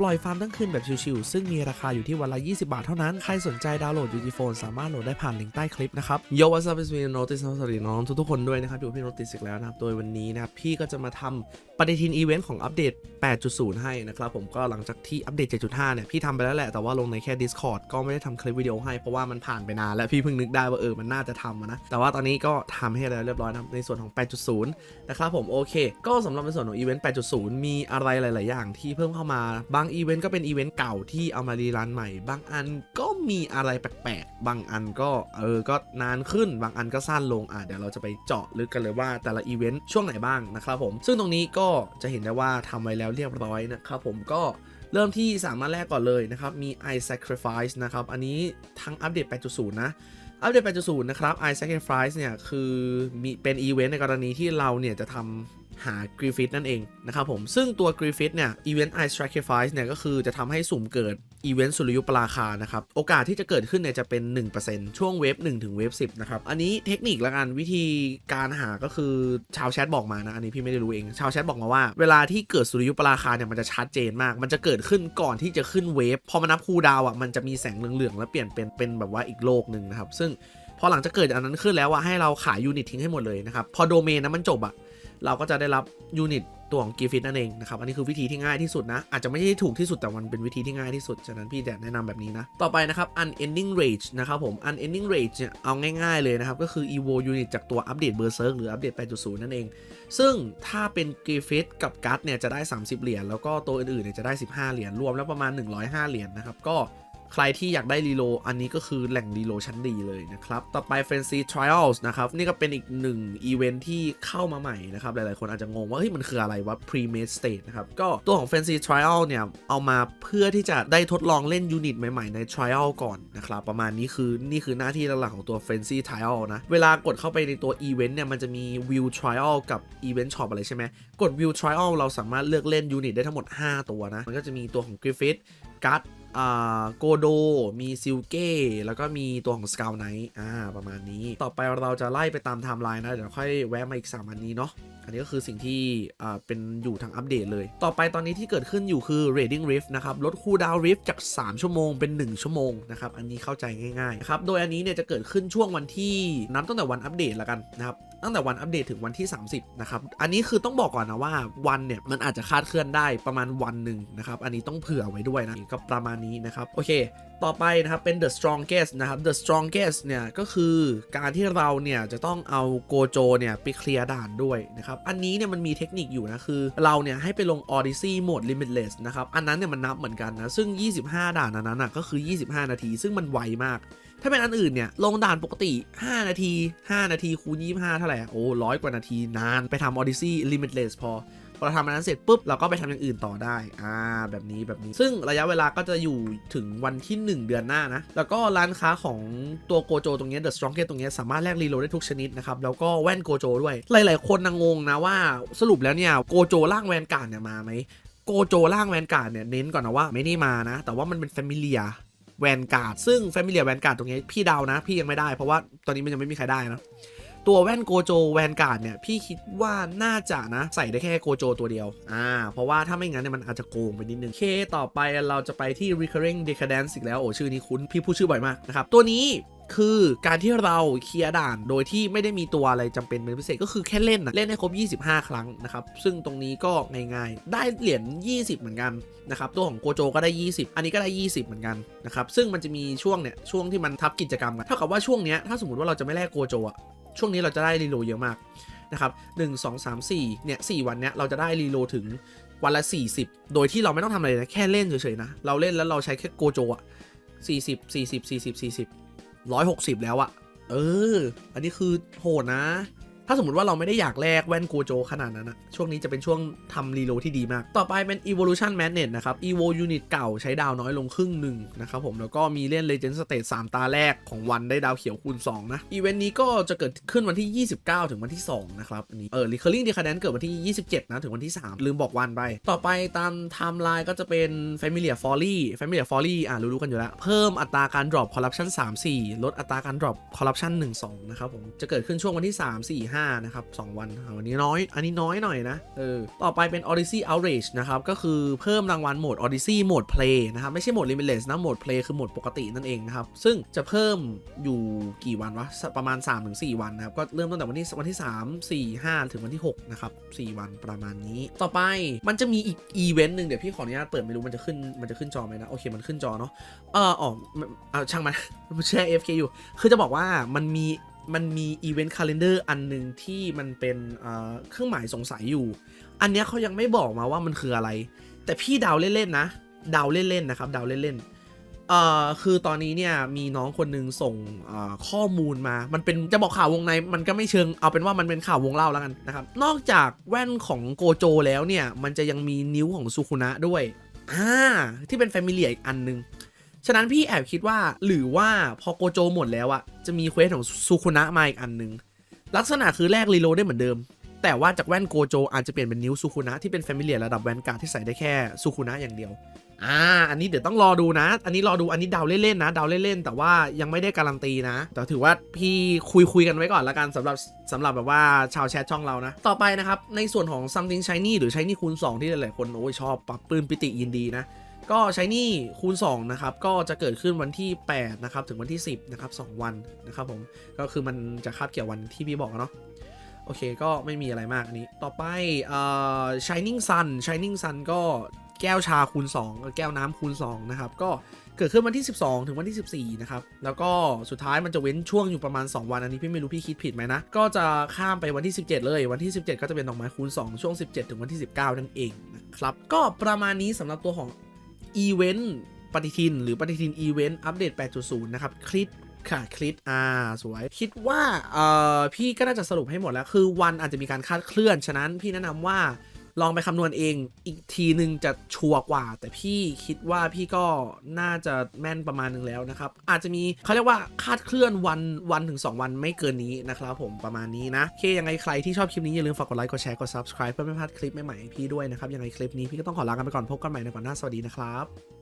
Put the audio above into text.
ปล่อยฟาร์มทั้งคืนแบบชิวๆซึ่งมีราคาอยู่ที่วันละ 20 บาทเท่านั้น ใครสนใจดาวน์โหลด UG Phone สามารถโหลดได้ผ่านลิงก์ใต้คลิปนะครับ Yo what's up it's me Notice สวัสดีน้องทุกๆคนด้วยนะครับอยู่พี่ Notice อีกแล้วนะครับโดยวันนี้นะครับพี่ก็จะมาทำปฏิทินอีเวนต์ของอัปเดต 8.0 ให้นะครับผมก็หลังจากที่อัปเดต 7.5 เนี่ยพี่ทำไปแล้วแหละแต่ว่าลงในแค่ Discord ก็ไม่ได้ทำคลิปวิดีโอให้เพราะว่ามันผ่านไปนานแล้วพี่เพิ่งนึกได้ว่าเออมันน่าจะทำนะ แต่ว่าตอนนี้ก็ทำให้แล้วเรียบร้อยนะในส่วนของ 8.0 นะครับผมโอเค ก็สำหรับในส่วนของอีเวนต์ 8.0 มีอะไรหลาย ๆ อย่างที่เพิ่มเข้ามาบางอีเวนต์ก็เป็นอีเวนต์เก่าที่เอามารีรันใหม่ บางอันก็มีอะไรแปลกๆ บางอันก็เออ ก็นานขึ้น บางอันก็สั้นลง อะ เดี๋ยวเราจะไปเจาะลึกกันเลยว่าแต่ละอีเวนต์ช่วงไหนบ้างนะครับผม ซึ่งตรงนี้ก็จะเห็นได้ว่าทำไว้แล้วเรียบร้อยนะครับผมก็เริ่มที่สามารถแรกก่อนเลยนะครับ มี i sacrifice นะครับ อันนี้ทั้งอัปเดต 8.0 นะ อัปเดต 8.0 นะครับ i sacrifice เนี่ย คือมีเป็นอีเวนต์ในกรณีที่เราเนี่ยจะทำ หากรีฟิตนั่นเองนะครับผม ซึ่งตัวกรีฟิตเนี่ยอีเวนต์ i sacrifice เนี่ยก็คือจะทำให้สุ่มเกิดอีเวนต์สุริยุปราคานะครับ โอกาสที่จะเกิดขึ้นเนี่ยจะเป็น 1%ช่วงเวฟ1ถึงเวฟ10 นะครับ อันนี้เทคนิคละกันวิธีการหาก็คือชาวแชทบอกมานะ อันนี้พี่ไม่ได้รู้เอง ชาวแชทบอกมาว่า เวลาที่เกิดสุริยุปราคาเนี่ยมันจะชัดเจนมาก มันจะเกิดขึ้นก่อนที่จะขึ้นเวฟพอมานับคูดาวอะมันจะมีแสงเหลืองๆแล้วเปลี่ยนเป็นเป็นแบบว่าอีกโลกหนึ่งนะครับซึ่งพอหลังจากเกิดอันนั้นขึ้นแล้วอะให้เราขายยูนิตทิ้งให้หมดเลยนะครับ พอโดเมนนั้นมันจบอะ เราก็จะได้รับยูนิตตัวของกีฟิตนั่นเองนะครับ อันนี้คือวิธีที่ง่ายที่สุดนะ อาจจะไม่ใช่ถูกที่สุดแต่มันเป็นวิธีที่ง่ายที่สุด ฉะนั้นพี่จะแนะนำแบบนี้นะ ต่อไปนะครับ unending rage นะครับผม unending rage เนี่ยเอาง่ายๆเลยนะครับ ก็คือ evo unit จากตัวอัปเดต berserk หรืออัปเดต 8.0 นั่นเอง ซึ่งถ้าเป็นกีฟิตกับกัตเนี่ยจะได้ 30 เหรียญแล้วก็ตัวอื่นๆเนี่ยจะได้ 15 เหรียญรวมแล้วประมาณ 105 เหรียญนะครับก็ ใครที่อยากได้รีโลอันนี้ก็คือแหล่งรีโลชั้นดีเลยนะครับ ต่อไป Fancy Trials นะครับ นี่ก็เป็นอีกหนึ่งอีเวนท์ที่เข้ามาใหม่นะครับ หลายๆ คนอาจจะงงว่า เฮ้ย มันคืออะไรวะ Pre-made State นะครับ ก็ตัวของ Fancy Trial เนี่ย เอามาเพื่อที่จะได้ทดลองเล่นยูนิตใหม่ๆ ใน Trial ก่อนนะครับ ประมาณนี้คือนี่คือหน้าที่หลักๆของตัว Fancy Trial นะ เวลากดเข้าไปในตัวอีเวนต์เนี่ยมันจะมี View Trial กับ Event Shop อะไรใช่ไหมกด View Trial เราสามารถเลือกเล่นยูนิตได้ทั้งหมด 5 ตัวนะมันก็จะมีตัวของ Griffith กัต โกโด มีซิลเก้ แล้วก็มีตัวของสกาวไนท์อ่า ประมาณนี้ ต่อไปเราจะไล่ไปตามไทม์ไลน์นะ เดี๋ยวค่อยแวะมาอีก 3 อันนี้เนาะ อันนี้ก็คือสิ่งที่อ่าเป็นอยู่ทางอัปเดตเลย ต่อไปตอนนี้ที่เกิดขึ้นอยู่คือ Raiding Rift นะครับ ลดคูดาวน์ Rift จาก 3 ชั่วโมงเป็น 1 ชั่วโมงนะครับ อันนี้เข้าใจง่ายๆครับ โดยอันนี้เนี่ยจะเกิดขึ้นช่วงวันที่นับตั้งแต่วันอัปเดตล้วกันนะครับตั้งแต่วันอัปเดตถึงวันที่ 30 นะครับ อันนี้คือต้องบอกก่อนนะว่าวันเนี่ยมันอาจจะคาดเคลื่อนได้ประมาณวันหนึ่งนะครับ อันนี้ต้องเผื่อไว้ด้วยนะก็ประมาณนี้นะครับ โอเค ต่อไปนะครับเป็น the strongest นะครับ the strongest เนี่ยก็คือการที่เราเนี่ยจะต้องเอาโกโจเนี่ยไปเคลียร์ด่านด้วยนะครับ อันนี้เนี่ยมันมีเทคนิคอยู่นะ คือเราเนี่ยให้ไปลง Odyssey Mode Limitless นะครับ อันนั้นเนี่ยมันนับเหมือนกันนะ ซึ่ง 25 ด่านอันนั้นนะก็คือ 25 นาที ซึ่งมันไวมากถ้าเป็นอันอื่นเนี่ย ลงด่านปกติ 5 นาที 5 นาทีคูณ25 เท่าไหร่ โอ้ร้อยกว่านาทีนาน ไปทำ Odyssey Limitless พอ พอเราทำอันนั้นเสร็จปุ๊บเราก็ไปทำอย่างอื่นต่อได้อ่าแบบนี้แบบนี้ ซึ่งระยะเวลาก็จะอยู่ถึงวันที่ 1 เดือนหน้านะแล้วก็ร้านค้าของตัวโกโจตรงนี้ย The Strongest ตรงนี้สามารถแลกรีโหลดได้ทุกชนิดนะครับแล้วก็แว่นโกโจด้วย หลาย ๆ คนนงงนะว่าสรุปแล้วเนี่ยโกโจล่างแวนการ์ดเนี่ยมาไหมโกโจล่างแวนการ์ดเนี่ยเน้นก่อนนะว่าไม่ได้มานะ แต่ว่ามันเป็นแฟมิเลียแวนการ์ดซึ่ง Familiar แวนการ์ดตรงนี้พี่เดานะ พี่ยังไม่ได้เพราะว่าตอนนี้มันยังไม่มีใครได้นะ ตัวแว่นโกโจแวนการ์ดเนี่ยพี่คิดว่าน่าจะนะใส่ได้แค่โกโจตัวเดียวอ่าเพราะว่าถ้าไม่งั้นเนี่ยมันอาจจะโกงไปนิดนึงเคต่อไปเราจะไปที่ recurring decadence อีกแล้วโอ้ชื่อนี้คุ้นพี่พูดชื่อบ่อยมากนะครับตัวนี้คือการที่เราเคลียร์ด่านโดยที่ไม่ได้มีตัวอะไรจำเป็นเป็นพิเศษก็คือแค่เล่นนะเล่นให้ครบ 25 ครั้งนะครับ ซึ่งตรงนี้ก็ง่ายๆ ได้เหรียญ 20 เหมือนกันนะครับ ตัวของโกโจก็ได้ 20 อันนี้ก็ได้ 20 เหมือนกันนะครับ ซึ่งมันจะมีช่วงเนี่ยช่วงที่มันทับกิจกรรมกัน เท่ากับว่าช่วงเนี้ยถ้าสมมติว่าเราจะไม่แลกโกโจอะ ช่วงนี้เราจะได้รีโลเยอะมากนะครับ1 2 3 4เนี่ย4วันเนี้ยเราจะได้รีโลถึงวันละ 40 โดยที่เราไม่ต้องทำอะไรนะ แค่เล่นเฉยๆนะ เราเล่นแล้วเราใช้แค่โกโจอะ40 40 40 40 160 แล้วอะเออ อันนี้คือโหดนะ ถ้าสมมติว่าเราไม่ได้อยากแลกแว่นโกโจขนาดนั้นนะช่วงนี้จะเป็นช่วงทำรีโลที่ดีมาก ต่อไปเป็น evolution magnet นะครับ evo unit เก่าใช้ดาวน้อยลงครึ่งหนึ่งนะครับผมแล้วก็มีเล่น legend stage 3 ตาแรกของวันได้ดาวเขียวคูณ2นะอีเวนต์นี้ก็จะเกิดขึ้นวันที่ 29 ถึงวันที่ 2 นะครับอันนี้เออ recurring decadence เกิดวันที่ 27 นะ ถึงวันที่ 3 ลืมบอกวันไป ต่อไปตามไทม์ไลน์ก็จะเป็น familiar folly familiar folly อะรู้ๆกันอยู่แล้ว เพิ่มอัตราการ drop corruption 3 4 ลดอัตราการ drop corruption 1 2นะครับผมจะเกิดขึ้นช่วงวันที่ 3 4 5นะครับ2วันวันนี้น้อย อันนี้น้อยหน่อยนะ เออ ต่อไปเป็น odyssey outrage นะครับ ก็คือเพิ่มรางวัลโหมด odyssey โหมด play นะครับ ไม่ใช่โหมด limitless นะ โหมด play คือโหมดปกตินั่นเองนะครับ ซึ่งจะเพิ่มอยู่กี่วันวะ ประมาณ 3-4 วันนะครับ ก็เริ่มตั้งแต่วันที่วันที่ 3 4 5 ถึงวันที่ 6 นะครับ 4 วันประมาณนี้ ต่อไปมันจะมีอีกอีเวนต์หนึ่งเดี๋ยวพี่ขออนุญาตเปิดไม่รู้มันจะขึ้นมันจะขึ้นจอไหมนะ โอเคมันขึ้นจอเนาะเอออ๋อเอาช่างมันมันแช่ AFK อยู่ คือจะบอกว่ามันมี มันมีอีเวนต์คาล endar อันหนึ่งที่มันเป็นเครื่องหมายสงสัยอยู่ อันเนี้ยเขายังไม่บอกมาว่ามันคืออะไร แต่พี่เดาเล่นๆนะเดาเล่นๆนะครับเดาเล่นๆเอ่อคือตอนนี้เนี่ยมีน้องคนหนึ่งส่งข้อมูลมา มันเป็นจะบอกข่าววงในมันก็ไม่เชิงเอาเป็นว่ามันเป็นข่าววงเล่าแล้วกันนะครับ นอกจากแว่นของโกโจแล้วเนี่ยมันจะยังมีนิ้วของซูคุนะด้วยอ่าที่เป็นแฟมิเลียอีกอันหนึง ฉะนั้นพี่แอบคิดว่าหรือว่าพอโกโจหมดแล้วอะจะมีเควสของซูคุนะมาอีกอันหนึ่งลักษณะคือแลกรีโลได้เหมือนเดิม แต่ว่าจากแว่นโกโจอาจจะเปลี่ยนเป็นนิ้วซูคุนะที่เป็นแฟมิเลียระดับแวนการ์ดที่ใส่ได้แค่ซูคุนะอย่างเดียวอ่าอันนี้เดี๋ยวต้องรอดูนะ อันนี้รอดูอันนี้เดาเล่นๆนะเดาเล่นๆแต่ว่ายังไม่ได้การันตีนะ แต่ถือว่าพี่คุยคุยกันไว้ก่อนละกันสำหรับสำหรับแบบว่าชาวแชทช่องเรานะ ต่อไปนะครับ ในส่วนของ something shiny หรือ shiny คูณ2ที่หลายๆคนโอ้ยชอบปรับปื้มปิติยินดีนะ ก็ใช้นี่คูณ2นะครับก็จะเกิดขึ้นวันที่8นะครับถึงวันที่ 10นะครับ2วันนะครับผมก็คือมันจะคาบเกี่ยววันที่พี่บอกเนาะโอเคก็ไม่มีอะไรมากอันนี้ ต่อไปเอ่อ Shining Sun Shining Sun ก็แก้วชาคูณ2ก็แก้วน้ำคูณ2นะครับก็เกิดขึ้นวันที่ 12 ถึงวันที่ 14 นะครับ แล้วก็สุดท้ายมันจะเว้นช่วงอยู่ประมาณ 2 วันอันนี้พี่ไม่รู้พี่คิดผิดไหมนะ ก็จะข้ามไปวันที่ 17 เลย วันที่ 17 ก็จะเป็นดอกไม้คูณ 2 ช่วง 17 ถึงวันที่ 19 นั่นเองนะครับ ก็ประมาณนี้สำหรับตัวของ อีเวนต์ปฏิทิน หรือปฏิทินอีเวนต์อัปเดต 8.0 นะครับ คลิปค่ะคลิปอ่าสวย คิดว่าเอ่อพี่ก็น่าจะสรุปให้หมดแล้ว คือวันอาจจะมีการคาดเคลื่อน ฉะนั้นพี่แนะนำว่า ลองไปคำนวณเองอีกทีหนึ่งจะชัวร์กว่า แต่พี่คิดว่าพี่ก็น่าจะแม่นประมาณหนึงแล้วนะครับ อาจจะมีเขาเรียกว่าคาดเคลื่อนวันวันถึง 2 วันไม่เกินนี้นะครับผมประมาณนี้นะโอเคยังไงใครที่ชอบคลิปนี้ อย่าลืมฝากกดไลค์กดแชร์กด subscribe เพื่อไม่พลาดคลิปใหม่ๆพี่ด้วยนะครับยังไงคลิปนี้พี่ก็ต้องขอลากันไปก่อนพบกันใหม่ในก่อนหน้าสวัสดีนะครับ